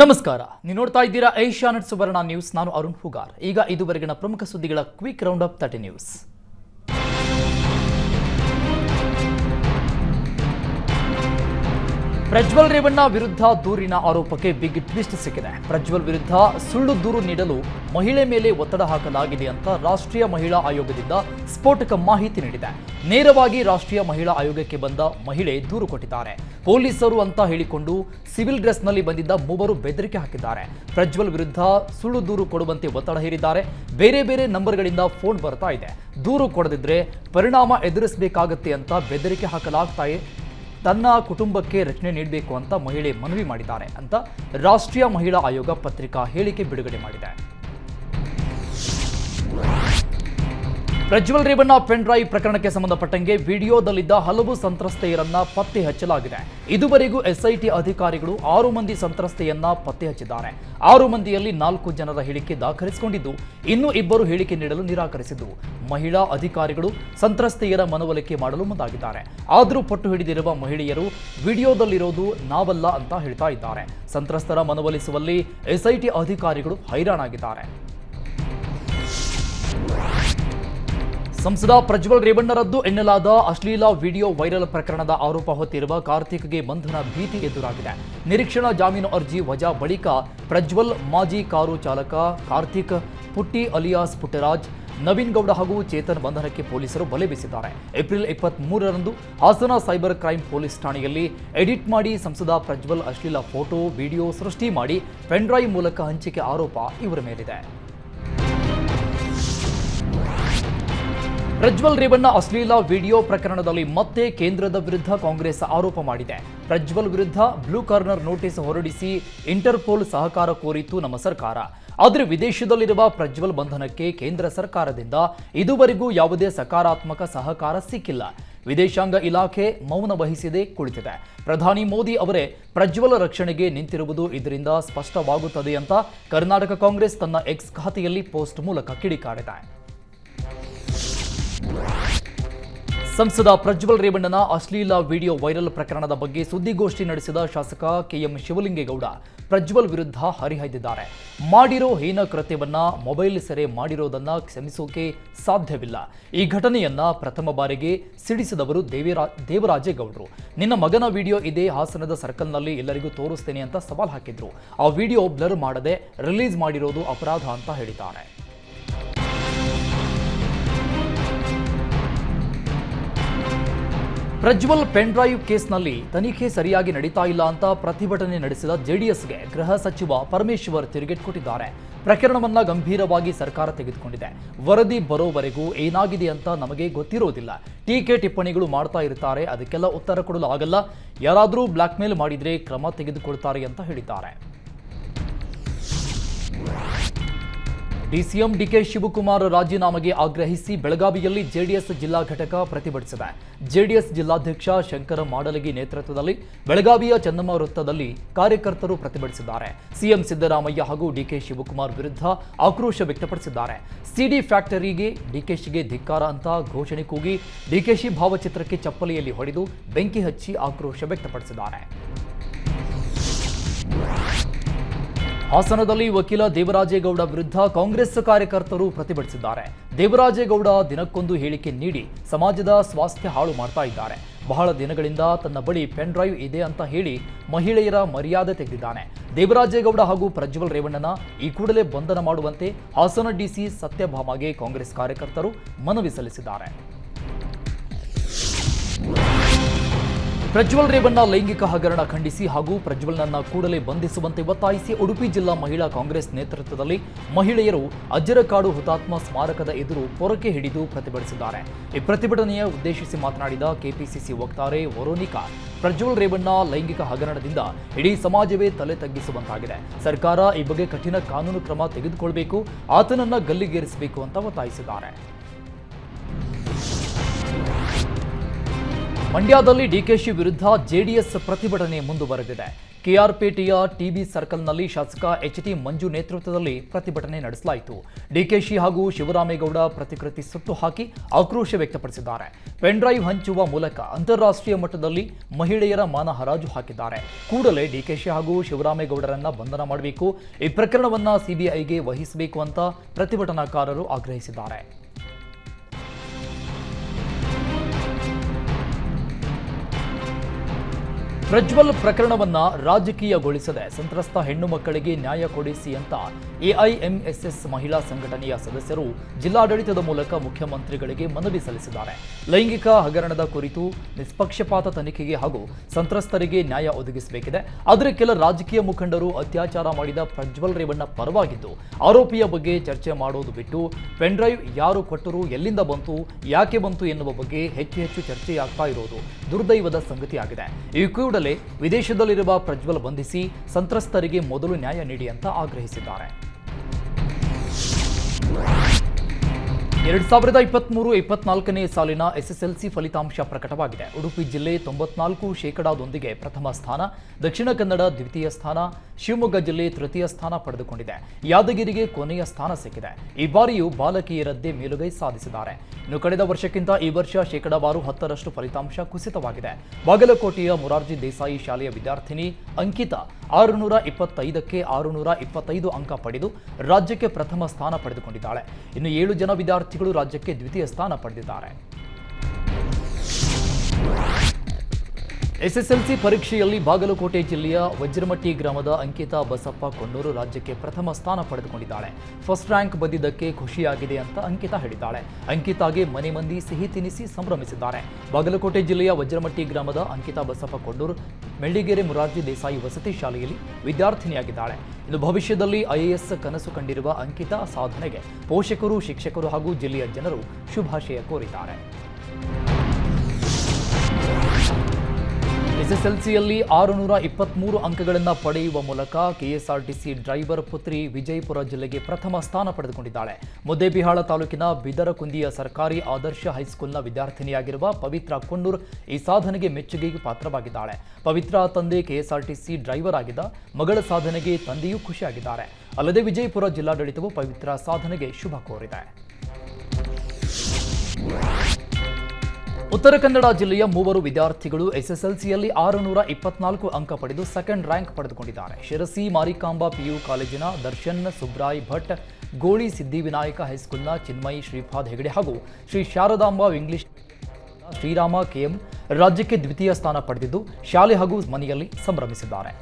ನಮಸ್ಕಾರ. ನೀವು ನೋಡ್ತಾ ಇದ್ದೀರಾ ಏಷ್ಯಾನೆಟ್ ಸುವರ್ಣ ನ್ಯೂಸ್. ನಾನು ಅರುಣ್ ಹುಗಾರ್. ಈಗ ಇದುವರೆಗಿನ ಪ್ರಮುಖ ಸುದ್ದಿಗಳ quick round up thirty news. Prajwal Revanna ವಿರುದ್ಧ ದೂರಿನ ಆರೋಪಕ್ಕೆ ಬಿಗ್ ಟ್ವಿಸ್ಟ್ ಸಿಕ್ಕಿದೆ. ಪ್ರಜ್ವಲ್ ವಿರುದ್ಧ ಸುಳ್ಳು ದೂರು ನೀಡಲು ಮಹಿಳೆ ಮೇಲೆ ಒತ್ತಡ ಹಾಕಲಾಗಿದೆ ಅಂತ ರಾಷ್ಟ್ರೀಯ ಮಹಿಳಾ ಆಯೋಗದಿಂದ ಸ್ಫೋಟಕ ಮಾಹಿತಿ ನೀಡಿದೆ. ನೇರವಾಗಿ ರಾಷ್ಟ್ರೀಯ ಮಹಿಳಾ ಆಯೋಗಕ್ಕೆ ಬಂದ ಮಹಿಳೆ ದೂರು ಕೊಟ್ಟಿದ್ದಾರೆ. ಪೊಲೀಸರು ಅಂತ ಹೇಳಿಕೊಂಡು ಸಿವಿಲ್ ಡ್ರೆಸ್ನಲ್ಲಿ ಬಂದಿದ್ದ ಮೂವರು ಬೆದರಿಕೆ ಹಾಕಿದ್ದಾರೆ. ಪ್ರಜ್ವಲ್ ವಿರುದ್ಧ ಸುಳ್ಳು ದೂರು ಕೊಡುವಂತೆ ಒತ್ತಡ ಹೇರಿದ್ದಾರೆ. ಬೇರೆ ಬೇರೆ ನಂಬರ್ಗಳಿಂದ ಫೋನ್ ಬರ್ತಾ ಇದೆ. ದೂರು ಕೊಡದಿದ್ರೆ ಪರಿಣಾಮ ಎದುರಿಸಬೇಕಾಗತ್ತೆ ಅಂತ ಬೆದರಿಕೆ ಹಾಕಲಾಗ್ತಾ ತನ್ನ ಕುಟುಂಬಕ್ಕೆ ರಕ್ಷಣೆ ನೀಡಬೇಕು ಅಂತ ಮಹಿಳೆ ಮನವಿ ಮಾಡಿದ್ದಾರೆ ಅಂತ ರಾಷ್ಟ್ರೀಯ ಮಹಿಳಾ ಆಯೋಗ ಪತ್ರಿಕಾ ಹೇಳಿಕೆ ಬಿಡುಗಡೆ ಮಾಡಿದೆ. ಪ್ರಜ್ವಲ್ ರೇವಣ್ಣ ಪೆನ್ ಡ್ರೈವ್ ಪ್ರಕರಣಕ್ಕೆ ಸಂಬಂಧಪಟ್ಟಂಗೆ ವಿಡಿಯೋದಲ್ಲಿದ್ದ ಹಲವು ಸಂತ್ರಸ್ತೆಯರನ್ನ ಪತ್ತೆ ಹಚ್ಚಲಾಗಿದೆ ಇದುವರೆಗೂ ಎಸ್ಐಟಿ ಅಧಿಕಾರಿಗಳು ಆರು ಮಂದಿ ಸಂತ್ರಸ್ತೆಯನ್ನ ಪತ್ತೆ ಹಚ್ಚಿದ್ದಾರೆ ಆರು ಮಂದಿಯಲ್ಲಿ ನಾಲ್ಕು ಜನರ ಹೇಳಿಕೆ ದಾಖಲಿಸಿಕೊಂಡಿದ್ದು, ಇನ್ನು ಇಬ್ಬರು ಹೇಳಿಕೆ ನೀಡಲು ನಿರಾಕರಿಸಿದ್ದು. ಮಹಿಳಾ ಅಧಿಕಾರಿಗಳು ಸಂತ್ರಸ್ತೆಯರ ಮನವೊಲಿಕೆ ಮಾಡಲು ಮುಂದಾಗಿದ್ದಾರೆ. ಆದರೂ ಪಟ್ಟು ಹಿಡಿದಿರುವ ಮಹಿಳೆಯರು ವಿಡಿಯೋದಲ್ಲಿರೋದು ನಾವಲ್ಲ ಅಂತ ಹೇಳ್ತಾ ಇದ್ದಾರೆ. ಸಂತ್ರಸ್ತರ ಮನವೊಲಿಸುವಲ್ಲಿ ಎಸ್ಐಟಿ ಅಧಿಕಾರಿಗಳು ಹೈರಾಣಾಗಿದ್ದಾರೆ. ಸಂಸದ ಪ್ರಜ್ವಲ್ ರೇವಣ್ಣರದ್ದು ಎನ್ನಲಾದ ಅಶ್ಲೀಲ ವಿಡಿಯೋ ವೈರಲ್ ಪ್ರಕರಣದ ಆರೋಪ ಹೊತ್ತಿರುವ ಕಾರ್ತಿಕ್ಗೆ ಬಂಧನ ಭೀತಿ ಎದುರಾಗಿದೆ. ನಿರೀಕ್ಷಣಾ ಜಾಮೀನು ಅರ್ಜಿ ವಜಾ ಬಳಿಕ ಪ್ರಜ್ವಲ್ ಮಾಜಿ ಕಾರು ಚಾಲಕ ಕಾರ್ತಿಕ್, ಪುಟ್ಟಿ ಅಲಿಯಾಸ್ ಪುಟ್ಟರಾಜ್, ನವೀನ್ ಗೌಡ ಹಾಗೂ ಚೇತನ್ ಬಂಧನಕ್ಕೆ ಪೊಲೀಸರು ಬಲೆ ಬೀಸಿದ್ದಾರೆ. ಏಪ್ರಿಲ್ ಇಪ್ಪತ್ತ್ ಮೂರರಂದು ಹಾಸನ ಸೈಬರ್ ಕ್ರೈಂ ಪೊಲೀಸ್ ಠಾಣೆಯಲ್ಲಿ ಎಡಿಟ್ ಮಾಡಿ ಸಂಸದ ಪ್ರಜ್ವಲ್ ಅಶ್ಲೀಲ ಫೋಟೋ, ವಿಡಿಯೋ ಸೃಷ್ಟಿ ಮಾಡಿ ಪೆನ್ಡ್ರೈವ್ ಮೂಲಕ ಹಂಚಿಕೆ ಆರೋಪ ಇವರ ಮೇಲಿದೆ. ಪ್ರಜ್ವಲ್ ರೇವಣ್ಣ ಅಶ್ಲೀಲ ವಿಡಿಯೋ ಪ್ರಕರಣದಲ್ಲಿ ಮತ್ತೆ ಕೇಂದ್ರದ ವಿರುದ್ಧ ಕಾಂಗ್ರೆಸ್ ಆರೋಪ ಮಾಡಿದೆ. ಪ್ರಜ್ವಲ್ ವಿರುದ್ಧ ಬ್ಲೂ ಕಾರ್ನರ್ ನೋಟಿಸ್ ಹೊರಡಿಸಿ ಇಂಟರ್ಪೋಲ್ ಸಹಕಾರ ಕೋರಿತ್ತು ನಮ್ಮ ಸರ್ಕಾರ. ಆದರೆ ವಿದೇಶದಲ್ಲಿರುವ ಪ್ರಜ್ವಲ್ ಬಂಧನಕ್ಕೆ ಕೇಂದ್ರ ಸರ್ಕಾರದಿಂದ ಇದುವರೆಗೂ ಯಾವುದೇ ಸಕಾರಾತ್ಮಕ ಸಹಕಾರ ಸಿಕ್ಕಿಲ್ಲ. ವಿದೇಶಾಂಗ ಇಲಾಖೆ ಮೌನ ವಹಿಸದೆ, ಕುಳಿತಿದೆ. ಪ್ರಧಾನಿ ಮೋದಿ ಅವರೇ ಪ್ರಜ್ವಲ್ ರಕ್ಷಣೆಗೆ ನಿಂತಿರುವುದು ಇದರಿಂದ ಸ್ಪಷ್ಟವಾಗುತ್ತದೆ ಅಂತ ಕರ್ನಾಟಕ ಕಾಂಗ್ರೆಸ್ ತನ್ನ ಎಕ್ಸ್ ಖಾತೆಯಲ್ಲಿ ಪೋಸ್ಟ್ ಮೂಲಕ ಕಿಡಿಕಾರಿದೆ. ಸಂಸದ ಪ್ರಜ್ವಲ್ ರೇವಣ್ಣನ ಅಶ್ಲೀಲ ವಿಡಿಯೋ ವೈರಲ್ ಪ್ರಕರಣದ ಬಗ್ಗೆ ಸುದ್ದಿಗೋಷ್ಠಿ ನಡೆಸಿದ ಶಾಸಕ ಕೆಎಂ ಶಿವಲಿಂಗೇಗೌಡ ಪ್ರಜ್ವಲ್ ವಿರುದ್ಧ ಹರಿಹಾಯ್ದಿದ್ದಾರೆ. ಮಾಡಿರೋ ಹೀನ ಕೃತ್ಯವನ್ನ ಮೊಬೈಲ್ ಸೆರೆ ಮಾಡಿರೋದನ್ನ ಕ್ಷಮಿಸೋಕೆ ಸಾಧ್ಯವಿಲ್ಲ. ಈ ಘಟನೆಯನ್ನ ಪ್ರಥಮ ಬಾರಿಗೆ ಸಿಡಿಸಿದವರು ದೇವಿರಾ, ದೇವರಾಜೇಗೌಡರು. ನಿನ್ನ ಮಗನ ವಿಡಿಯೋ ಇದೆ ಹಾಸನದ ಸರ್ಕಲ್ನಲ್ಲಿ ಎಲ್ಲರಿಗೂ ತೋರಿಸ್ತೇನೆ ಅಂತ ಸವಾಲ್ ಹಾಕಿದ್ರು. ಆ ವಿಡಿಯೋ ಬ್ಲರ್ ಮಾಡದೆ ರಿಲೀಸ್ ಮಾಡಿರೋದು ಅಪರಾಧ ಅಂತ ಹೇಳಿದ್ದಾರೆ. ಪ್ರಜ್ವಲ್ ಪೆನ್ ಡ್ರೈವ್ ಕೇಸ್ನಲ್ಲಿ ತನಿಖೆ ಸರಿಯಾಗಿ ನಡೀತಾ ಇಲ್ಲ ಅಂತ ಪ್ರತಿಭಟನೆ ನಡೆಸಿದ ಜೆಡಿಎಸ್ಗೆ ಗೃಹ ಸಚಿವ ಪರಮೇಶ್ವರ್ ತಿರುಗೇಟ್ ಕೊಟ್ಟಿದ್ದಾರೆ. ಪ್ರಕರಣವನ್ನ ಗಂಭೀರವಾಗಿ ಸರ್ಕಾರ ತೆಗೆದುಕೊಂಡಿದೆ. ವರದಿ ಬರೋವರೆಗೂ ಏನಾಗಿದೆ ಅಂತ ನಮಗೆ ಗೊತ್ತಿರೋದಿಲ್ಲ. ಟೀಕೆ ಟಿಪ್ಪಣಿಗಳು ಮಾಡ್ತಾ ಇರ್ತಾರೆ, ಅದಕ್ಕೆಲ್ಲ ಉತ್ತರ ಕೊಡಲು ಆಗಲ್ಲ. ಯಾರಾದರೂ ಬ್ಲ್ಯಾಕ್ ಮಾಡಿದರೆ ಮಾಡಿದ್ರೆ ಕ್ರಮ ತೆಗೆದುಕೊಳ್ತಾರೆ ಅಂತ ಹೇಳಿದ್ದಾರೆ. ಡಿಸಿಎಂ ಡಿಕೆ ಶಿವಕುಮಾರ್ ರಾಜೀನಾಮೆಗೆ ಆಗ್ರಹಿಸಿ ಬೆಳಗಾವಿಯಲ್ಲಿ ಜೆಡಿಎಸ್ ಜಿಲ್ಲಾ ಘಟಕ ಪ್ರತಿಭಟಿಸಿದೆ. ಜೆಡಿಎಸ್ ಜಿಲ್ಲಾಧ್ಯಕ್ಷ ಶಂಕರ ಮಾಡಲಗಿ ನೇತೃತ್ವದಲ್ಲಿ ಬೆಳಗಾವಿಯ ಚನ್ನಮ್ಮ ವೃತ್ತದಲ್ಲಿ ಕಾರ್ಯಕರ್ತರು ಪ್ರತಿಭಟಿಸಿದ್ದಾರೆ. ಸಿಎಂ ಸಿದ್ದರಾಮಯ್ಯ ಹಾಗೂ ಡಿಕೆ ಶಿವಕುಮಾರ್ ವಿರುದ್ಧ ಆಕ್ರೋಶ ವ್ಯಕ್ತಪಡಿಸಿದ್ದಾರೆ. ಸಿಡಿ ಫ್ಯಾಕ್ಟರಿಗೆ ಡಿಕೆಶಿಗೆ ಧಿಕ್ಕಾರ ಅಂತ ಘೋಷಣೆ ಕೂಗಿ ಡಿಕೆಶಿ ಭಾವಚಿತ್ರಕ್ಕೆ ಚಪ್ಪಲಿಯಲ್ಲಿ ಹೊಡೆದು ಬೆಂಕಿ ಹಚ್ಚಿ ಆಕ್ರೋಶ ವ್ಯಕ್ತಪಡಿಸಿದ್ದಾರೆ. ಹಾಸನದಲ್ಲಿ ವಕೀಲ ದೇವರಾಜೇಗೌಡ ವಿರುದ್ಧ ಕಾಂಗ್ರೆಸ್ ಕಾರ್ಯಕರ್ತರು ಪ್ರತಿಭಟಿಸಿದ್ದಾರೆ. ದೇವರಾಜೇಗೌಡ ದಿನಕ್ಕೊಂದು ಹೇಳಿಕೆ ನೀಡಿ ಸಮಾಜದ ಸ್ವಾಸ್ಥ್ಯ ಹಾಳು ಮಾಡ್ತಾ ಇದ್ದಾರೆ. ಬಹಳ ದಿನಗಳಿಂದ ತನ್ನ ಬಳಿ ಪೆನ್ ಡ್ರೈವ್ ಇದೆ ಅಂತ ಹೇಳಿ ಮಹಿಳೆಯರ ಮರ್ಯಾದೆ ತೆಗೆದಿದ್ದಾನೆ. ದೇವರಾಜೇಗೌಡ ಹಾಗೂ ಪ್ರಜ್ವಲ್ ರೇವಣ್ಣನ ಈ ಕೂಡಲೇ ಬಂಧನ ಮಾಡುವಂತೆ ಹಾಸನ ಡಿಸಿ ಸತ್ಯಭಾಮಗೆ ಕಾಂಗ್ರೆಸ್ ಕಾರ್ಯಕರ್ತರು ಮನವಿ ಸಲ್ಲಿಸಿದ್ದಾರೆ. ಪ್ರಜ್ವಲ್ ರೇವಣ್ಣ ಲೈಂಗಿಕ ಹಗರಣ ಖಂಡಿಸಿ ಹಾಗೂ ಪ್ರಜ್ವಲ್ನನ್ನ ಕೂಡಲೇ ಬಂಧಿಸುವಂತೆ ಒತ್ತಾಯಿಸಿ ಉಡುಪಿ ಜಿಲ್ಲಾ ಮಹಿಳಾ ಕಾಂಗ್ರೆಸ್ ನೇತೃತ್ವದಲ್ಲಿ ಮಹಿಳೆಯರು ಅಜ್ಜರಕಾಡು ಹುತಾತ್ಮ ಸ್ಮಾರಕದ ಎದುರು ಪೊರಕೆ ಹಿಡಿದು ಪ್ರತಿಭಟಿಸಿದ್ದಾರೆ. ಈ ಪ್ರತಿಭಟನೆಯ ಉದ್ದೇಶಿಸಿ ಮಾತನಾಡಿದ ಕೆಪಿಸಿಸಿ ವಕ್ತಾರೆ ವರೋನಿಕಾ, ಪ್ರಜ್ವಲ್ ರೇವಣ್ಣ ಲೈಂಗಿಕ ಹಗರಣದಿಂದ ಇಡೀ ಸಮಾಜವೇ ತಲೆ ತಗ್ಗಿಸುವಂತಾಗಿದೆ. ಸರ್ಕಾರ ಈ ಬಗ್ಗೆ ಕಠಿಣ ಕಾನೂನು ಕ್ರಮ ತೆಗೆದುಕೊಳ್ಬೇಕು, ಆತನನ್ನ ಗಲ್ಲಿಗೇರಿಸಬೇಕು ಅಂತ ಒತ್ತಾಯಿಸಿದ್ದಾರೆ. ಮಂಡ್ಯದಲ್ಲಿ ಡಿಕೆಶಿ ವಿರುದ್ಧ ಜೆಡಿಎಸ್ ಪ್ರತಿಭಟನೆ ಮುಂದುವರೆದಿದೆ. ಕೆಆರ್ಪೇಟೆಯ ಟಿಬಿ ಸರ್ಕಲ್ನಲ್ಲಿ ಶಾಸಕ ಎಚ್ ಟಿ ಮಂಜು ನೇತೃತ್ವದಲ್ಲಿ ಪ್ರತಿಭಟನೆ ನಡೆಸಲಾಯಿತು. ಡಿಕೆಶಿ ಹಾಗೂ ಶಿವರಾಮೇಗೌಡ ಪ್ರತಿಕೃತಿ ಸುಟ್ಟು ಹಾಕಿ ಆಕ್ರೋಶ ವ್ಯಕ್ತಪಡಿಸಿದ್ದಾರೆ. ಪೆನ್ಡ್ರೈವ್ ಹಂಚುವ ಮೂಲಕ ಅಂತಾರಾಷ್ಟ್ರೀಯ ಮಟ್ಟದಲ್ಲಿ ಮಹಿಳೆಯರ ಮಾನ ಹರಾಜು ಹಾಕಿದ್ದಾರೆ. ಕೂಡಲೇ ಡಿಕೆಶಿ ಹಾಗೂ ಶಿವರಾಮೇಗೌಡರನ್ನ ಬಂಧನ ಮಾಡಬೇಕು, ಈ ಪ್ರಕರಣವನ್ನ ಸಿಬಿಐಗೆ ವಹಿಸಬೇಕು ಅಂತ ಪ್ರತಿಭಟನಾಕಾರರು ಆಗ್ರಹಿಸಿದ್ದಾರೆ. ಪ್ರಜ್ವಲ್ ಪ್ರಕರಣವನ್ನ ರಾಜಕೀಯಗೊಳಿಸದೆ ಸಂತ್ರಸ್ತ ಹೆಣ್ಣು ಮಕ್ಕಳಿಗೆ ನ್ಯಾಯ ಕೊಡಿಸಿ ಅಂತ ಎಐಎಂಎಸ್ಎಸ್ ಮಹಿಳಾ ಸಂಘಟನೆಯ ಸದಸ್ಯರು ಜಿಲ್ಲಾಡಳಿತದ ಮೂಲಕ ಮುಖ್ಯಮಂತ್ರಿಗಳಿಗೆ ಮನವಿ ಸಲ್ಲಿಸಿದ್ದಾರೆ. ಲೈಂಗಿಕ ಹಗರಣದ ಕುರಿತು ನಿಷ್ಪಕ್ಷಪಾತ ತನಿಖೆಗೆ ಹಾಗೂ ಸಂತ್ರಸ್ತರಿಗೆ ನ್ಯಾಯ ಒದಗಿಸಬೇಕಿದೆ. ಆದರೆ ಕೆಲ ರಾಜಕೀಯ ಮುಖಂಡರು ಅತ್ಯಾಚಾರ ಮಾಡಿದ ಪ್ರಜ್ವಲ್ ರೇವಣ್ಣ ಪರವಾಗಿದ್ದು, ಆರೋಪಿಯ ಬಗ್ಗೆ ಚರ್ಚೆ ಮಾಡೋದು ಬಿಟ್ಟು ಪೆನ್ಡ್ರೈವ್ ಯಾರು ಕೊಟ್ಟರು, ಎಲ್ಲಿಂದ ಬಂತು, ಯಾಕೆ ಬಂತು ಎನ್ನುವ ಬಗ್ಗೆ ಹೆಚ್ಚು ಹೆಚ್ಚು ಚರ್ಚೆಯಾಗ್ತಾ ಇರೋದು ದುರ್ದೈವದ ಸಂಗತಿಯಾಗಿದೆ. ಈ ಕೂಡಲೇ ವಿದೇಶದಲ್ಲಿರುವ ಪ್ರಜ್ವಲ್ ಬಂಧಿಸಿ ಸಂತ್ರಸ್ತರಿಗೆ ಮೊದಲು ನ್ಯಾಯ ನೀಡಿ ಅಂತ ಆಗ್ರಹಿಸಿದ್ದಾರೆ. ಎರಡ್ ಸಾವಿರದ ಇಪ್ಪತ್ಮೂರು ಇಪ್ಪತ್ನಾಲ್ಕನೇ ಸಾಲಿನ ಎಸ್ಎಸ್ಎಲ್ಸಿ ಫಲಿತಾಂಶ ಪ್ರಕಟವಾಗಿದೆ. ಉಡುಪಿ ಜಿಲ್ಲೆ ತೊಂಬತ್ನಾಲ್ಕು ಶೇಕಡಾದೊಂದಿಗೆ ಪ್ರಥಮ ಸ್ಥಾನ, ದಕ್ಷಿಣ ಕನ್ನಡ ದ್ವಿತೀಯ ಸ್ಥಾನ, ಶಿವಮೊಗ್ಗ ಜಿಲ್ಲೆ ತೃತೀಯ ಸ್ಥಾನ ಪಡೆದುಕೊಂಡಿದೆ. ಯಾದಗಿರಿಗೆ ಕೊನೆಯ ಸ್ಥಾನ ಸಿಕ್ಕಿದೆ. ಈ ಬಾರಿಯೂ ಬಾಲಕಿಯರದ್ದೇ ಮೇಲುಗೈ ಸಾಧಿಸಿದ್ದಾರೆ. ಇನ್ನು ಕಳೆದ ವರ್ಷಕ್ಕಿಂತ ಈ ವರ್ಷ ಶೇಕಡಾವಾರು ಹತ್ತರಷ್ಟು ಫಲಿತಾಂಶ ಕುಸಿತವಾಗಿದೆ. ಬಾಗಲಕೋಟೆಯ ಮೊರಾರ್ಜಿ ದೇಸಾಯಿ ಶಾಲೆಯ ವಿದ್ಯಾರ್ಥಿನಿ ಅಂಕಿತಾ ಆರುನೂರ ಇಪ್ಪತ್ತೈದಕ್ಕೆ ಆರುನೂರ ಇಪ್ಪತ್ತೈದು ಅಂಕ ಪಡೆದು ರಾಜ್ಯಕ್ಕೆ ಪ್ರಥಮ ಸ್ಥಾನ ಪಡೆದುಕೊಂಡಿದ್ದಾಳೆ. ಇನ್ನು ಏಳು ಜನ ವಿದ್ಯಾರ್ಥಿಗಳು ರಾಜ್ಯಕ್ಕೆ ದ್ವಿತೀಯ ಸ್ಥಾನ ಪಡೆದಿದ್ದಾರೆ. ಎಸ್ಎಸ್ಎಲ್ಸಿ ಪರೀಕ್ಷೆಯಲ್ಲಿ ಬಾಗಲಕೋಟೆ ಜಿಲ್ಲೆಯ ವಜ್ರಮಟ್ಟಿ ಗ್ರಾಮದ ಅಂಕಿತಾ ಬಸಪ್ಪ ಕೊಣ್ಣೂರು ರಾಜ್ಯಕ್ಕೆ ಪ್ರಥಮ ಸ್ಥಾನ ಪಡೆದುಕೊಂಡಿದ್ದಾಳೆ. ಫಸ್ಟ್ ರ್ಯಾಂಕ್ ಬಂದಿದ್ದಕ್ಕೆ ಖುಷಿಯಾಗಿದೆ ಅಂತ ಅಂಕಿತಾ ಹೇಳಿದ್ದಾಳೆ. ಅಂಕಿತಾಗೆ ಮನೆ ಮಂದಿ ಸಿಹಿ ತಿನಿಸಿ ಸಂಭ್ರಮಿಸಿದ್ದಾರೆ. ಬಾಗಲಕೋಟೆ ಜಿಲ್ಲೆಯ ವಜ್ರಮಟ್ಟಿ ಗ್ರಾಮದ ಅಂಕಿತಾ ಬಸಪ್ಪ ಕೊಣ್ಣೂರು, ಮೆಳ್ಳಿಗೆರೆ ಮುರಾರ್ಜಿ ದೇಸಾಯಿ ವಸತಿ ಶಾಲೆಯಲ್ಲಿ ವಿದ್ಯಾರ್ಥಿನಿಯಾಗಿದ್ದಾಳೆ. ಇನ್ನು ಭವಿಷ್ಯದಲ್ಲಿ ಐಎಎಸ್ ಕನಸು ಕಂಡಿರುವ ಅಂಕಿತಾ ಸಾಧನೆಗೆ ಪೋಷಕರು, ಶಿಕ್ಷಕರು ಹಾಗೂ ಜಿಲ್ಲೆಯ ಜನರು ಶುಭಾಶಯ ಕೋರಿದ್ದಾರೆ. ಎಸ್ಎಸ್ಎಲ್ಸಿಯಲ್ಲಿ ಆರುನೂರ ಇಪ್ಪತ್ಮೂರು ಅಂಕಗಳನ್ನು ಪಡೆಯುವ ಮೂಲಕ ಕೆಎಸ್ಆರ್ಟಿಸಿ ಡ್ರೈವರ್ ಪುತ್ರಿ ವಿಜಯಪುರ ಜಿಲ್ಲೆಗೆ ಪ್ರಥಮ ಸ್ಥಾನ ಪಡೆದುಕೊಂಡಿದ್ದಾಳೆ. ಮುದ್ದೇಬಿಹಾಳ ತಾಲೂಕಿನ ಬಿದರಕುಂದಿಯ ಸರ್ಕಾರಿ ಆದರ್ಶ ಹೈಸ್ಕೂಲ್ನ ವಿದ್ಯಾರ್ಥಿನಿಯಾಗಿರುವ ಪವಿತ್ರ ಕೊಣ್ಣೂರ್ ಈ ಸಾಧನೆಗೆ ಮೆಚ್ಚುಗೆಗೆ ಪಾತ್ರವಾಗಿದ್ದಾಳೆ. ಪವಿತ್ರ ತಂದೆ ಕೆಎಸ್ಆರ್ಟಿಸಿ ಡ್ರೈವರ್ ಆಗಿದ್ದ ಮಗಳ ಸಾಧನೆಗೆ ತಂದೆಯೂ ಖುಷಿಯಾಗಿದ್ದಾರೆ. ಅಲ್ಲದೆ ವಿಜಯಪುರ ಜಿಲ್ಲಾಡಳಿತವು ಪವಿತ್ರ ಸಾಧನೆಗೆ ಶುಭ ಕೋರಿದೆ. ಉತ್ತರ ಕನ್ನಡ ಜಿಲ್ಲೆಯ ಮೂವರು ವಿದ್ಯಾರ್ಥಿಗಳು ಎಸ್ಎಸ್ಎಲ್ಸಿಯಲ್ಲಿ ಆರುನೂರ ಇಪ್ಪತ್ನಾಲ್ಕು ಅಂಕ ಪಡೆದು ಸೆಕೆಂಡ್ ರ್ಯಾಂಕ್ ಪಡೆದುಕೊಂಡಿದ್ದಾರೆ. ಶಿರಸಿ, ಮಾರಿಕಾಂಬಾ, ಪಿಯು ಕಾಲೇಜಿನ ದರ್ಶನ್, ಸುಬ್ರಾಯ್ ಭಟ್, ಗೋಳಿ ಸಿದ್ದಿವಿನಾಯಕ ಹೈಸ್ಕೂಲ್ನ ಚಿನ್ಮಯಿ, ಶ್ರೀಪಾದ್ ಹೆಗಡೆ ಹಾಗೂ ಶ್ರೀ ಶಾರದಾಂಬಾ ಇಂಗ್ಲಿಷ್ ಶ್ರೀರಾಮ ಕೆಎಂ ರಾಜ್ಯಕ್ಕೆ ದ್ವಿತೀಯ ಸ್ಥಾನ ಪಡೆದಿದ್ದು, ಶಾಲೆ ಹಾಗೂ ಮನೆಯಲ್ಲಿ ಸಂಭ್ರಮಿಸಿದ್ದಾರೆ.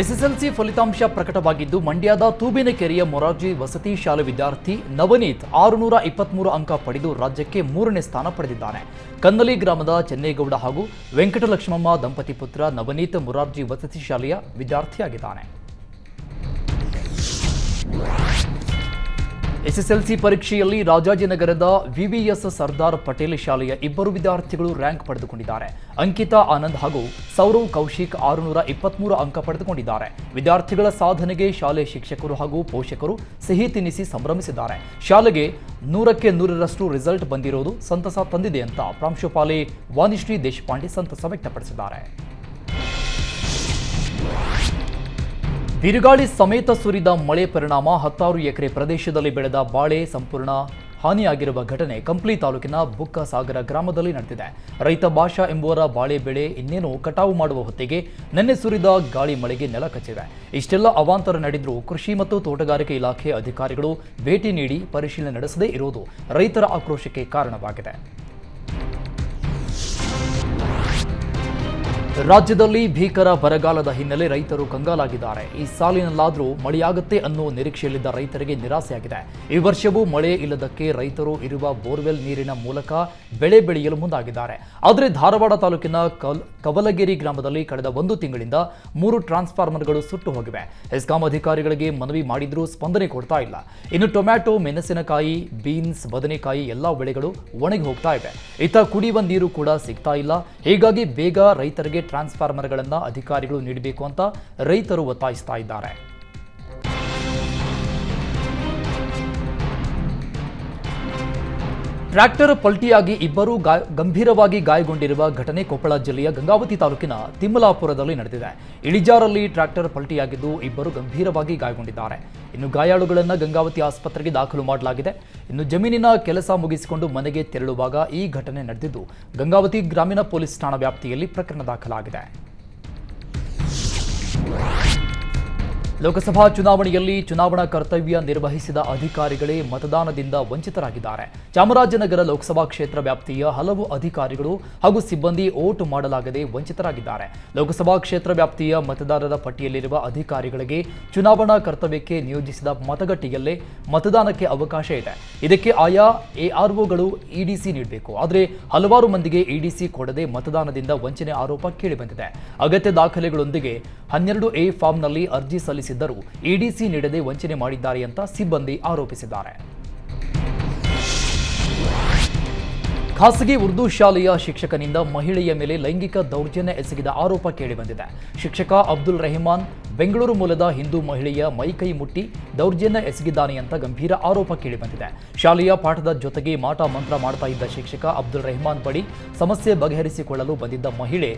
ಎಸ್ಎಸ್ಎಲ್ಸಿ ಫಲಿತಾಂಶ ಪ್ರಕಟವಾಗಿದ್ದು, ಮಂಡ್ಯದ ತೂಬಿನಕೆರೆಯ ಮೊರಾರ್ಜಿ ವಸತಿ ಶಾಲೆ ವಿದ್ಯಾರ್ಥಿ ನವನೀತ್ ಆರುನೂರ ಇಪ್ಪತ್ಮೂರು ಅಂಕ ಪಡೆದು ರಾಜ್ಯಕ್ಕೆ ಮೂರನೇ ಸ್ಥಾನ ಪಡೆದಿದ್ದಾನೆ. ಕನ್ನಲಿ ಗ್ರಾಮದ ಚೆನ್ನೇಗೌಡ ಹಾಗೂ ವೆಂಕಟಲಕ್ಷ್ಮಮ್ಮ ದಂಪತಿ ಪುತ್ರ ನವನೀತ್ ಮೊರಾರ್ಜಿ ವಸತಿ ಶಾಲೆಯ ವಿದ್ಯಾರ್ಥಿಯಾಗಿದ್ದಾನೆ. ಎಸ್ಎಸ್ಎಲ್ಸಿ ಪರೀಕ್ಷೆಯಲ್ಲಿ ರಾಜಾಜಿನಗರದ ವಿವಿಎಸ್ ಸರ್ದಾರ್ ಪಟೇಲ್ ಶಾಲೆಯ ಇಬ್ಬರು ವಿದ್ಯಾರ್ಥಿಗಳು ರ್ಯಾಂಕ್ ಪಡೆದುಕೊಂಡಿದ್ದಾರೆ. ಅಂಕಿತಾ ಆನಂದ್ ಹಾಗೂ ಸೌರವ್ ಕೌಶಿಕ್ ಆರುನೂರ ಇಪ್ಪತ್ಮೂರು ಅಂಕ ಪಡೆದುಕೊಂಡಿದ್ದಾರೆ. ವಿದ್ಯಾರ್ಥಿಗಳ ಸಾಧನೆಗೆ ಶಾಲೆ ಶಿಕ್ಷಕರು ಹಾಗೂ ಪೋಷಕರು ಸಿಹಿ ತಿನ್ನಿಸಿ ಸಂಭ್ರಮಿಸಿದ್ದಾರೆ. ಶಾಲೆಗೆ ನೂರಕ್ಕೆ ನೂರರಷ್ಟು ರಿಸಲ್ಟ್ ಬಂದಿರೋದು ಸಂತಸ ತಂದಿದೆ ಅಂತ ಪ್ರಾಂಶುಪಾಲೆ ವಾಣಿಶ್ರೀ ದೇಶಪಾಂಡೆ ಸಂತಸ ವ್ಯಕ್ತಪಡಿಸಿದ್ದಾರೆ. ಬಿರುಗಾಳಿ ಸಮೇತ ಸುರಿದ ಮಳೆ ಪರಿಣಾಮ ಹತ್ತಾರು ಎಕರೆ ಪ್ರದೇಶದಲ್ಲಿ ಬೆಳೆದ ಬಾಳೆ ಸಂಪೂರ್ಣ ಹಾನಿಯಾಗಿರುವ ಘಟನೆ ಕಂಪ್ಲಿ ತಾಲೂಕಿನ ಬುಕ್ಕಸಾಗರ ಗ್ರಾಮದಲ್ಲಿ ನಡೆದಿದೆ. ರೈತ ಭಾಷಾ ಎಂಬುವರ ಬಾಳೆ ಬೆಳೆ ಇನ್ನೇನು ಕಟಾವು ಮಾಡುವ ಹೊತ್ತಿಗೆ ನಿನ್ನೆ ಸುರಿದ ಗಾಳಿ ಮಳೆಗೆ ನೆಲ ಕಚ್ಚಿದೆ. ಇಷ್ಟೆಲ್ಲ ಅವಾಂತರ ನಡೆದರೂ ಕೃಷಿ ಮತ್ತು ತೋಟಗಾರಿಕೆ ಇಲಾಖೆ ಅಧಿಕಾರಿಗಳು ಭೇಟಿ ನೀಡಿ ಪರಿಶೀಲನೆ ನಡೆಸದೇ ಇರುವುದು ರೈತರ ಆಕ್ರೋಶಕ್ಕೆ ಕಾರಣವಾಗಿದೆ. ರಾಜ್ಯದಲ್ಲಿ ಭೀಕರ ಬರಗಾಲದ ಹಿನ್ನೆಲೆ ರೈತರು ಕಂಗಾಲಾಗಿದ್ದಾರೆ. ಈ ಸಾಲಿನಲ್ಲಾದರೂ ಮಳೆಯಾಗುತ್ತೆ ಅನ್ನೋ ನಿರೀಕ್ಷೆಯಲ್ಲಿದ್ದ ರೈತರಿಗೆ ನಿರಾಸೆಯಾಗಿದೆ. ಈ ವರ್ಷವೂ ಮಳೆ ಇಲ್ಲದಕ್ಕೆ ರೈತರು ಇರುವ ಬೋರ್ವೆಲ್ ನೀರಿನ ಮೂಲಕ ಬೆಳೆ ಬೆಳೆಯಲು ಮುಂದಾಗಿದ್ದಾರೆ. ಆದರೆ ಧಾರವಾಡ ತಾಲೂಕಿನ ಕಲ್ ಕವಲಗೇರಿ ಗ್ರಾಮದಲ್ಲಿ ಕಳೆದ ಒಂದು ತಿಂಗಳಿಂದ ಮೂರು ಟ್ರಾನ್ಸ್ಫಾರ್ಮರ್ಗಳು ಸುಟ್ಟು ಹೋಗಿವೆ. ಹೆಸ್ಕಾಂ ಅಧಿಕಾರಿಗಳಿಗೆ ಮನವಿ ಮಾಡಿದರೂ ಸ್ಪಂದನೆ ಕೊಡ್ತಾ ಇಲ್ಲ. ಇನ್ನು ಟೊಮ್ಯಾಟೊ, ಮೆಣಸಿನಕಾಯಿ, ಬೀನ್ಸ್, ಬದನೆಕಾಯಿ ಎಲ್ಲ ಬೆಳೆಗಳು ಒಣಗಿ ಹೋಗ್ತಾ ಇವೆ. ಇತ್ತ ಕುಡಿಯುವ ನೀರು ಕೂಡ ಸಿಗ್ತಾ ಇಲ್ಲ. ಹೀಗಾಗಿ ಬೇಗ ರೈತರಿಗೆ ಟ್ರಾನ್ಸ್ಫಾರ್ಮರ್ಗಳನ್ನು ಅಧಿಕಾರಿಗಳು ನೀಡಬೇಕು ಅಂತ ರೈತರು ಒತ್ತಾಯಿಸ್ತಾ ಇದ್ದಾರೆ. ಟ್ರ್ಯಾಕ್ಟರ್ ಪಲ್ಟಿಯಾಗಿ ಇಬ್ಬರು ಗಂಭೀರವಾಗಿ ಗಾಯಗೊಂಡಿರುವ ಘಟನೆ ಕೊಪ್ಪಳ ಜಿಲ್ಲೆಯ ಗಂಗಾವತಿ ತಾಲೂಕಿನ ತಿಮ್ಮಲಾಪುರದಲ್ಲಿ ನಡೆದಿದೆ. ಇಳಿಜಾರಲ್ಲಿ ಟ್ರ್ಯಾಕ್ಟರ್ ಪಲ್ಟಿಯಾಗಿದ್ದು ಇಬ್ಬರು ಗಂಭೀರವಾಗಿ ಗಾಯಗೊಂಡಿದ್ದಾರೆ. ಇನ್ನು ಗಾಯಾಳುಗಳನ್ನು ಗಂಗಾವತಿ ಆಸ್ಪತ್ರೆಗೆ ದಾಖಲು ಮಾಡಲಾಗಿದೆ. ಇನ್ನು ಜಮೀನಿನ ಕೆಲಸ ಮುಗಿಸಿಕೊಂಡು ಮನೆಗೆ ತೆರಳುವಾಗ ಈ ಘಟನೆ ನಡೆದಿದ್ದು, ಗಂಗಾವತಿ ಗ್ರಾಮೀಣ ಪೊಲೀಸ್ ಠಾಣಾ ವ್ಯಾಪ್ತಿಯಲ್ಲಿ ಪ್ರಕರಣ ದಾಖಲಾಗಿದೆ. ಲೋಕಸಭಾ ಚುನಾವಣೆಯಲ್ಲಿ ಚುನಾವಣಾ ಕರ್ತವ್ಯ ನಿರ್ವಹಿಸಿದ ಅಧಿಕಾರಿಗಳೇ ಮತದಾನದಿಂದ ವಂಚಿತರಾಗಿದ್ದಾರೆ. ಚಾಮರಾಜನಗರ ಲೋಕಸಭಾ ಕ್ಷೇತ್ರ ವ್ಯಾಪ್ತಿಯ ಹಲವು ಅಧಿಕಾರಿಗಳು ಹಾಗೂ ಸಿಬ್ಬಂದಿ ಓಟು ಮಾಡಲಾಗದೆ ವಂಚಿತರಾಗಿದ್ದಾರೆ. ಲೋಕಸಭಾ ಕ್ಷೇತ್ರ ವ್ಯಾಪ್ತಿಯ ಮತದಾರರ ಪಟ್ಟಿಯಲ್ಲಿರುವ ಅಧಿಕಾರಿಗಳಿಗೆ ಚುನಾವಣಾ ಕರ್ತವ್ಯಕ್ಕೆ ನಿಯೋಜಿಸಿದ ಮತಗಟ್ಟೆಯಲ್ಲೇ ಮತದಾನಕ್ಕೆ ಅವಕಾಶ ಇದೆ. ಇದಕ್ಕೆ ಆಯಾ ಎಆರ್ಒಗಳು ಇಡಿಸಿ ನೀಡಬೇಕು. ಆದರೆ ಹಲವಾರು ಮಂದಿಗೆ ಇಡಿಸಿ ಕೊಡದೆ ಮತದಾನದಿಂದ ವಂಚನೆ ಆರೋಪ ಕೇಳಿಬಂದಿದೆ. ಅಗತ್ಯ ದಾಖಲೆಗಳೊಂದಿಗೆ ಹನ್ನೆರಡು ಎ ಫಾರ್ಮ್ನಲ್ಲಿ ಅರ್ಜಿ ಸಲ್ಲಿಸಿದ್ದರೂ ಇಡಿಸಿ ನೀಡದೆ ವಂಚನೆ ಮಾಡಿದ್ದಾರೆ ಅಂತ ಸಿಬ್ಬಂದಿ ಆರೋಪಿಸಿದ್ದಾರೆ. ಖಾಸಗಿ ಉರ್ದು ಶಾಲೆಯ ಶಿಕ್ಷಕನಿಂದ ಮಹಿಳೆಯ ಮೇಲೆ ಲೈಂಗಿಕ ದೌರ್ಜನ್ಯ ಎಸಗಿದ ಆರೋಪ ಕೇಳಿಬಂದಿದೆ. ಶಿಕ್ಷಕ ಅಬ್ದುಲ್ ರೆಹಮಾನ್, ಬೆಂಗಳೂರು ಮೂಲದ ಹಿಂದೂ ಮಹಿಳೆಯ ಮೈಕೈ ಮುಟ್ಟಿ, ದೌರ್ಜನ್ಯ ಎಸಗಿದ್ದಾನೆ ಅಂತ ಗಂಭೀರ ಆರೋಪ ಕೇಳಿಬಂದಿದೆ. ಶಾಲೆಯ ಪಾಠದ ಜೊತೆಗೆ ಮಾಟ ಮಂತ್ರ ಮಾಡ್ತಾ ಇದ್ದ ಶಿಕ್ಷಕ ಅಬ್ದುಲ್ ರೆಹಮಾನ್ ಬಳಿ ಸಮಸ್ಯೆ ಬಗೆಹರಿಸಿಕೊಳ್ಳಲು ಬಂದಿದ್ದ ಮಹಿಳೆ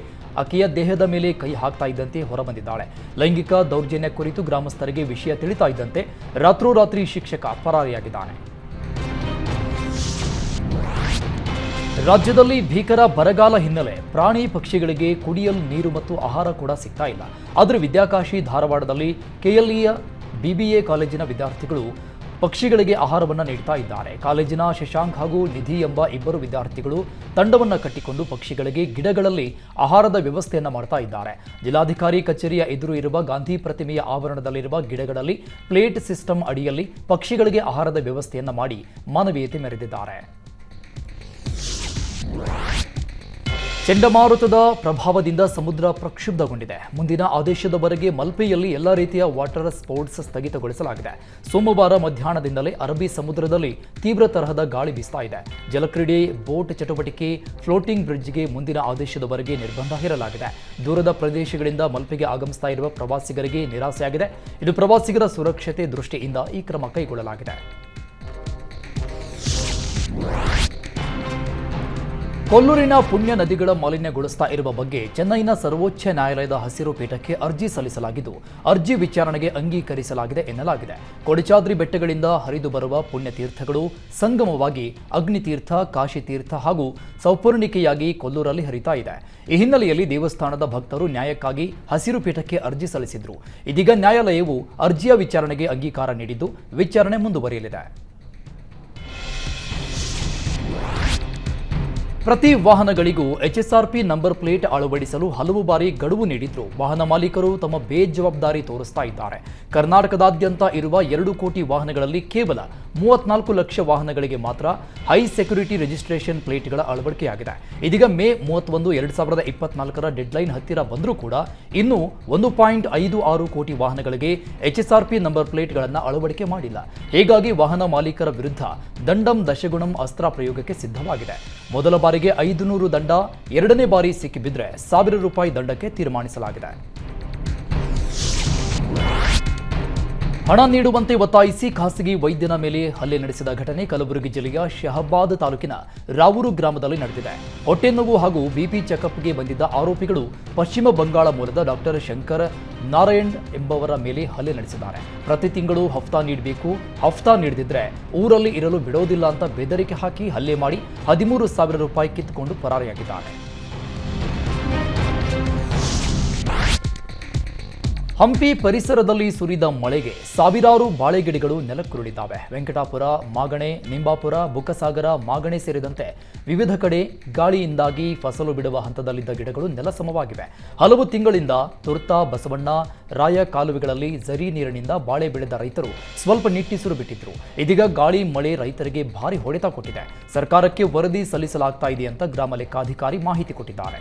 ಆಕೆಯ ದೇಹದ ಮೇಲೆ ಕೈ ಹಾಕ್ತಾ ಇದ್ದಂತೆ ಹೊರಬಂದಿದ್ದಾಳೆ. ಲೈಂಗಿಕ ದೌರ್ಜನ್ಯ ಕುರಿತು ಗ್ರಾಮಸ್ಥರಿಗೆ ವಿಷಯ ತಿಳಿತಾ ಇದ್ದಂತೆ ರಾತ್ರೋರಾತ್ರಿ ಶಿಕ್ಷಕ ಪರಾರಿಯಾಗಿದ್ದಾನೆ. ರಾಜ್ಯದಲ್ಲಿ ಭೀಕರ ಬರಗಾಲ ಹಿನ್ನೆಲೆ ಪ್ರಾಣಿ ಪಕ್ಷಿಗಳಿಗೆ ಕುಡಿಯಲು ನೀರು ಮತ್ತು ಆಹಾರ ಕೂಡ ಸಿಗ್ತಾ ಇಲ್ಲ. ಆದರೆ ವಿದ್ಯಾಕಾಶಿ ಧಾರವಾಡದಲ್ಲಿ ಕೆಎಲ್ಇಯ ಬಿಬಿಎ ಕಾಲೇಜಿನ ವಿದ್ಯಾರ್ಥಿಗಳು ಪಕ್ಷಿಗಳಿಗೆ ಆಹಾರವನ್ನು ನೀಡ್ತಾ ಇದ್ದಾರೆ. ಕಾಲೇಜಿನ ಶಶಾಂಕ್ ಹಾಗೂ ನಿಧಿ ಎಂಬ ಇಬ್ಬರು ವಿದ್ಯಾರ್ಥಿಗಳು ತಂಡವನ್ನು ಕಟ್ಟಿಕೊಂಡು ಪಕ್ಷಿಗಳಿಗೆ ಗಿಡಗಳಲ್ಲಿ ಆಹಾರದ ವ್ಯವಸ್ಥೆಯನ್ನು ಮಾಡ್ತಾ ಇದ್ದಾರೆ. ಜಿಲ್ಲಾಧಿಕಾರಿ ಕಚೇರಿಯ ಎದುರು ಇರುವ ಗಾಂಧಿ ಪ್ರತಿಮೆಯ ಆವರಣದಲ್ಲಿರುವ ಗಿಡಗಳಲ್ಲಿ ಪ್ಲೇಟ್ ಸಿಸ್ಟಮ್ ಅಡಿಯಲ್ಲಿ ಪಕ್ಷಿಗಳಿಗೆ ಆಹಾರದ ವ್ಯವಸ್ಥೆಯನ್ನು ಮಾಡಿ ಮಾನವೀಯತೆ ಮೆರೆದಿದ್ದಾರೆ. ಚಂಡಮಾರುತದ ಪ್ರಭಾವದಿಂದ ಸಮುದ್ರ ಪ್ರಕ್ಷುಬ್ಧಗೊಂಡಿದೆ. ಮುಂದಿನ ಆದೇಶದವರೆಗೆ ಮಲ್ಪೆಯಲ್ಲಿ ಎಲ್ಲ ರೀತಿಯ ವಾಟರ್ ಸ್ಪೋರ್ಟ್ಸ್ ಸ್ಥಗಿತಗೊಳಿಸಲಾಗಿದೆ. ಸೋಮವಾರ ಮಧ್ಯಾಹ್ನದಿಂದಲೇ ಅರಬ್ಬಿ ಸಮುದ್ರದಲ್ಲಿ ತೀವ್ರ ತರಹದ ಗಾಳಿ ಬೀಸ್ತಾ ಇದೆ. ಜಲಕ್ರೀಡೆ, ಬೋಟ್ ಚಟುವಟಿಕೆ, ಫ್ಲೋಟಿಂಗ್ ಬ್ರಿಡ್ಜ್ಗೆ ಮುಂದಿನ ಆದೇಶದವರೆಗೆ ನಿರ್ಬಂಧ ಹೇರಲಾಗಿದೆ. ದೂರದ ಪ್ರದೇಶಗಳಿಂದ ಮಲ್ಪೆಗೆ ಆಗಮಿಸ್ತಾ ಇರುವ ಪ್ರವಾಸಿಗರಿಗೆ ನಿರಾಸೆಯಾಗಿದೆ. ಇದು ಪ್ರವಾಸಿಗರ ಸುರಕ್ಷತೆ ದೃಷ್ಟಿಯಿಂದ ಈ ಕ್ರಮ ಕೈಗೊಳ್ಳಲಾಗಿದೆ. ಕೊಲ್ಲೂರಿನ ಪುಣ್ಯ ನದಿಗಳ ಮಾಲಿನ್ಯಗೊಳಿಸ್ತಾ ಇರುವ ಬಗ್ಗೆ ಚೆನ್ನೈನ ಸರ್ವೋಚ್ಚ ನ್ಯಾಯಾಲಯದ ಹಸಿರು ಪೀಠಕ್ಕೆ ಅರ್ಜಿ ಸಲ್ಲಿಸಲಾಗಿದ್ದು, ಅರ್ಜಿ ವಿಚಾರಣೆಗೆ ಅಂಗೀಕರಿಸಲಾಗಿದೆ ಎನ್ನಲಾಗಿದೆ. ಕೊಡಚಾದ್ರಿ ಬೆಟ್ಟಗಳಿಂದ ಹರಿದು ಬರುವ ಪುಣ್ಯ ತೀರ್ಥಗಳು ಸಂಗಮವಾಗಿ ಅಗ್ನಿತೀರ್ಥ, ಕಾಶಿತೀರ್ಥ ಹಾಗೂ ಸೌಪರ್ಣಿಕೆಯಾಗಿ ಕೊಲ್ಲೂರಲ್ಲಿ ಹರಿತಾ ಇದೆ. ಈ ಹಿನ್ನೆಲೆಯಲ್ಲಿ ದೇವಸ್ಥಾನದ ಭಕ್ತರು ನ್ಯಾಯಕ್ಕಾಗಿ ಹಸಿರು ಪೀಠಕ್ಕೆ ಅರ್ಜಿ ಸಲ್ಲಿಸಿದ್ರು. ಇದೀಗ ನ್ಯಾಯಾಲಯವು ಅರ್ಜಿಯ ವಿಚಾರಣೆಗೆ ಅಂಗೀಕಾರ ನೀಡಿದ್ದು, ವಿಚಾರಣೆ ಮುಂದುವರಿಯಲಿದೆ. ಪ್ರತಿ ವಾಹನಗಳಿಗೂ ಎಚ್ಎಸ್ಆರ್ಪಿ ನಂಬರ್ ಪ್ಲೇಟ್ ಅಳವಡಿಸಲು ಹಲವು ಬಾರಿ ಗಡುವು ನೀಡಿದ್ರು. ವಾಹನ ಮಾಲೀಕರು ತಮ್ಮ ಬೇಜವಾಬ್ದಾರಿ ತೋರಿಸ್ತಾ ಇದ್ದಾರೆ. ಕರ್ನಾಟಕದಾದ್ಯಂತ ಇರುವ ಎರಡು ಕೋಟಿ ವಾಹನಗಳಲ್ಲಿ ಕೇವಲ ಮೂವತ್ನಾಲ್ಕು ಲಕ್ಷ ವಾಹನಗಳಿಗೆ ಮಾತ್ರ ಹೈ ಸೆಕ್ಯುರಿಟಿ ರಿಜಿಸ್ಟ್ರೇಷನ್ ಪ್ಲೇಟ್ಗಳ ಅಳವಡಿಕೆಯಾಗಿದೆ. ಇದೀಗ ಮೇ ಮೂವತ್ತೊಂದು ಎರಡು ಸಾವಿರದ ಇಪ್ಪತ್ನಾಲ್ಕರ ಡೆಡ್ಲೈನ್ ಹತ್ತಿರ ಬಂದರೂ ಕೂಡ ಇನ್ನೂ ಒಂದು ಪಾಯಿಂಟ್ ಐದು ಆರು ಕೋಟಿ ವಾಹನಗಳಿಗೆ ಎಚ್ಎಸ್ಆರ್ಪಿ ನಂಬರ್ ಪ್ಲೇಟ್ಗಳನ್ನು ಅಳವಡಿಕೆ ಮಾಡಿಲ್ಲ. ಹೀಗಾಗಿ ವಾಹನ ಮಾಲೀಕರ ವಿರುದ್ಧ ದಂಡಂ ದಶಗುಣಂ ಅಸ್ತ್ರ ಪ್ರಯೋಗಕ್ಕೆ ಸಿದ್ಧವಾಗಿದೆ. ಮೊದಲ ಬಾರಿಗೆ ಐದು ನೂರು ದಂಡ, ಎರಡನೇ ಬಾರಿ ಸಿಕ್ಕಿಬಿದ್ರೆ ಸಾವಿರ ರೂಪಾಯಿ ದಂಡಕ್ಕೆ ತೀರ್ಮಾನಿಸಲಾಗಿದೆ. ಹಣ ನೀಡುವಂತೆ ಒತ್ತಾಯಿಸಿ ಖಾಸಗಿ ವೈದ್ಯನ ಮೇಲೆ ಹಲ್ಲೆ ನಡೆಸಿದ ಘಟನೆ ಕಲಬುರಗಿ ಜಿಲ್ಲೆಯ ಶಹಬಾದ್ ತಾಲೂಕಿನ ರಾವೂರು ಗ್ರಾಮದಲ್ಲಿ ನಡೆದಿದೆ. ಹೊಟ್ಟೆನೋವು ಹಾಗೂ ಬಿಪಿ ಚೆಕಪ್ಗೆ ಬಂದಿದ್ದ ಆರೋಪಿಗಳು ಪಶ್ಚಿಮ ಬಂಗಾಳ ಮೂಲದ ಡಾಕ್ಟರ್ ಶಂಕರ್ ನಾರಾಯಣ್ ಎಂಬವರ ಮೇಲೆ ಹಲ್ಲೆ ನಡೆಸಿದ್ದಾರೆ. ಪ್ರತಿ ತಿಂಗಳು ಹಫ್ತಾ ನೀಡಬೇಕು, ಹಫ್ತಾ ನೀಡದಿದ್ರೆ ಊರಲ್ಲಿ ಇರಲು ಬಿಡೋದಿಲ್ಲ ಅಂತ ಬೆದರಿಕೆ ಹಾಕಿ ಹಲ್ಲೆ ಮಾಡಿ ಹದಿಮೂರು ಸಾವಿರ ರೂಪಾಯಿ ಕಿತ್ತುಕೊಂಡು ಪರಾರಿಯಾಗಿದ್ದಾರೆ. ಹಂಪಿ ಪರಿಸರದಲ್ಲಿ ಸುರಿದ ಮಳೆಗೆ ಸಾವಿರಾರು ಬಾಳೆಗಿಡಗಳು ನೆಲಕ್ಕುರುಳಿದ್ದಾವೆ. ವೆಂಕಟಾಪುರ, ಮಾಗಣೆ, ನಿಂಬಾಪುರ, ಬುಕ್ಕಸಾಗರ, ಮಾಗಣೆ ಸೇರಿದಂತೆ ವಿವಿಧ ಕಡೆ ಗಾಳಿಯಿಂದಾಗಿ ಫಸಲು ಬಿಡುವ ಹಂತದಲ್ಲಿದ್ದ ಗಿಡಗಳು ನೆಲಸಮವಾಗಿವೆ. ಹಲವು ತಿಂಗಳಿಂದ ತುರ್ತ ಬಸವಣ್ಣ, ರಾಯ ಕಾಲುವೆಗಳಲ್ಲಿ ಝರಿ ನೀರಿನಿಂದ ಬಾಳೆ ಬೆಳೆದ ರೈತರು ಸ್ವಲ್ಪ ನಿಟ್ಟಿಸಿರು ಬಿಟ್ಟಿದ್ರು ಇದೀಗ ಗಾಳಿ ಮಳೆ ರೈತರಿಗೆ ಭಾರಿ ಹೊಡೆತ ಕೊಟ್ಟಿದೆ. ಸರ್ಕಾರಕ್ಕೆ ವರದಿ ಸಲ್ಲಿಸಲಾಗ್ತಾ ಇದೆ ಅಂತ ಗ್ರಾಮ ಲೆಕ್ಕಾಧಿಕಾರಿ ಮಾಹಿತಿ ಕೊಟ್ಟಿದ್ದಾರೆ.